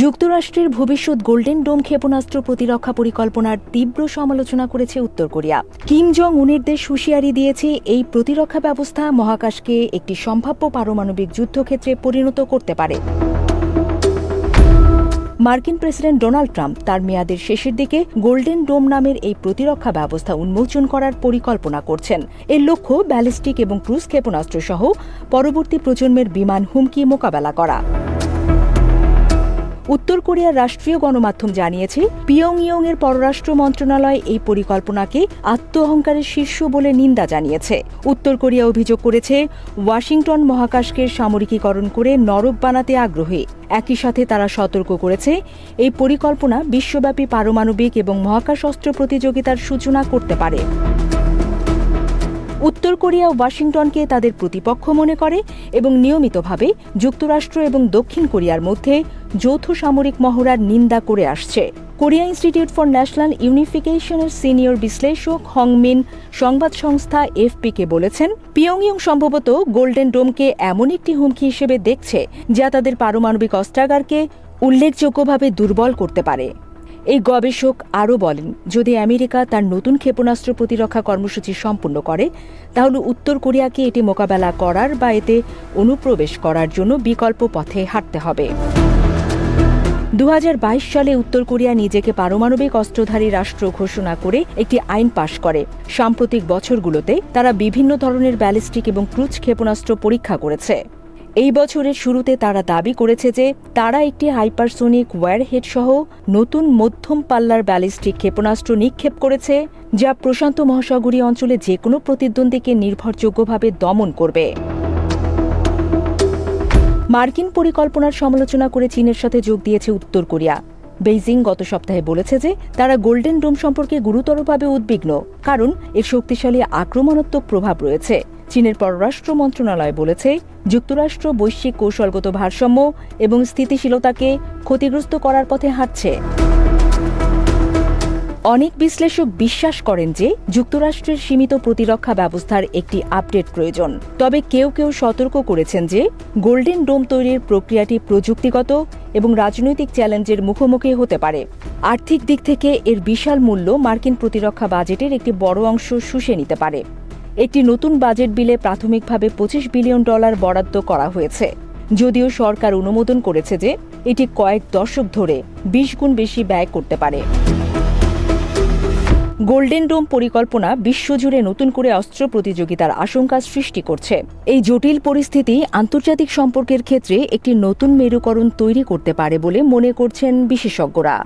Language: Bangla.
যুক্তরাষ্ট্রের ভবিষ্যৎ গোল্ডেন ডোম ক্ষেপণাস্ত্র প্রতিরক্ষা পরিকল্পনার তীব্র সমালোচনা করেছে উত্তর কোরিয়া। কিম জং উনের হুঁশিয়ারি দিয়েছে, এই প্রতিরক্ষা ব্যবস্থা মহাকাশকে একটি সম্ভাব্য পারমাণবিক যুদ্ধক্ষেত্রে পরিণত করতে পারে। মার্কিন প্রেসিডেন্ট ডোনাল্ড ট্রাম্প তার মেয়াদের শেষের দিকে গোল্ডেন ডোম নামের এই প্রতিরক্ষা ব্যবস্থা উন্মোচন করার পরিকল্পনা করছেন। এর লক্ষ্য ব্যালিস্টিক এবং ক্রুজ ক্ষেপণাস্ত্র সহ পরবর্তী প্রজন্মের বিমান হুমকি মোকাবেলা করা। উত্তর কোরিয়ার রাষ্ট্রীয় গণমাধ্যম জানিয়েছে পিয়ং ইয়ং এর পররাষ্ট্র মন্ত্রণালয় এই পরিকল্পনাকে আত্ম অহংকারের শীর্ষ বলে নিন্দা জানিয়েছে। উত্তর কোরিয়া অভিযোগ করেছে, ওয়াশিংটন মহাকাশকে সামরিকীকরণ করে নরক বানাতে আগ্রহী। একই সাথে তারা সতর্ক করেছে, এই পরিকল্পনা বিশ্বব্যাপী পারমাণবিক এবং মহাকাশ অস্ত্র প্রতিযোগিতার সূচনা করতে পারে। উত্তর কোরিয়া ওয়াশিংটনকে তাদের প্রতিপক্ষ মনে করে এবং নিয়মিতভাবে যুক্তরাষ্ট্র এবং দক্ষিণ কোরিয়ার মধ্যে যৌথ সামরিক মহড়ার নিন্দা করে আসছে। কোরিয়া ইনস্টিটিউট ফর ন্যাশনাল ইউনিফিকেশনের সিনিয়র বিশ্লেষক হংমিন সংবাদ সংস্থা এফপিকে বলেছেন, পিয়ংইয়ং সম্ভবত গোল্ডেন ডোমকে এমন একটি হুমকি হিসেবে দেখছে যা তাদের পারমাণবিক অস্ত্রাগারকে উল্লেখযোগ্যভাবে দুর্বল করতে পারে। এই গবেষক আরও বলেন, যদি আমেরিকা তার নতুন ক্ষেপণাস্ত্র প্রতিরক্ষা কর্মসূচি সম্পূর্ণ করে, তাহলে উত্তর কোরিয়াকে এটি মোকাবেলা করার বা এতে অনুপ্রবেশ করার জন্য বিকল্প পথে হাঁটতে হবে। দু হাজার বাইশ সালে উত্তর কোরিয়া নিজেকে পারমাণবিক অস্ত্রধারী রাষ্ট্র ঘোষণা করে একটি আইন পাশ করে। সাম্প্রতিক বছরগুলোতে তারা বিভিন্ন ধরনের ব্যালিস্টিক এবং ক্রুজ ক্ষেপণাস্ত্র পরীক্ষা করেছে। এই বছরের শুরুতে তারা দাবি করেছে যে তারা একটি হাইপারসোনিক ওয়্যারহেড সহ নতুন মধ্যম পাল্লার ব্যালিস্টিক ক্ষেপণাস্ত্র নিক্ষেপ করেছে, যা প্রশান্ত মহাসাগরীয় অঞ্চলে যে কোনো প্রতিদ্বন্দ্বীকে নির্ভরযোগ্যভাবে দমন করবে। মার্কিন পরিকল্পনার সমালোচনা করে চীনের সাথে যোগ দিয়েছে উত্তর কোরিয়া। বেইজিং গত সপ্তাহে বলেছে যে তারা গোল্ডেন ডোম সম্পর্কে গুরুতরভাবে উদ্বিগ্ন, কারণ এর শক্তিশালী আক্রমণাত্মক প্রভাব রয়েছে। চীনের পররাষ্ট্র মন্ত্রণালয় বলেছে, যুক্তরাষ্ট্র বৈশ্বিক কৌশলগত ভারসাম্য এবং স্থিতিশীলতাকে ক্ষতিগ্রস্ত করার পথে হাঁটছে। অনেক বিশ্লেষক বিশ্বাস করেন যে, যুক্তরাষ্ট্রের সীমিত প্রতিরক্ষা ব্যবস্থার একটি আপডেট প্রয়োজন। তবে কেউ কেউ সতর্ক করেছেন যে, গোল্ডেন ডোম তৈরির প্রক্রিয়াটি প্রযুক্তিগত এবং রাজনৈতিক চ্যালেঞ্জের মুখোমুখি হতে পারে। আর্থিক দিক থেকে এর বিশাল মূল্য মার্কিন প্রতিরক্ষা বাজেটের একটি বড় অংশ শুষে নিতে পারে। একটি নতুন বাজেট বিলে প্রাথমিকভাবে পঁচিশ বিলিয়ন ডলার বরাদ্দ করা হয়েছে। যদিও সরকার অনুমোদন করেছে যে এটি কয়েক দশক ধরে বিশ গুণ বেশি ব্যয় করতে পারে। গোল্ডেন ডোম পরিকল্পনা বিশ্বজুড়ে নতুন করে অস্ত্র প্রতিযোগিতার আশঙ্কা সৃষ্টি করছে। এই জটিল পরিস্থিতি আন্তর্জাতিক সম্পর্কের ক্ষেত্রে একটি নতুন মেরুকরণ তৈরি করতে পারে বলে মনে করছেন বিশেষজ্ঞরা।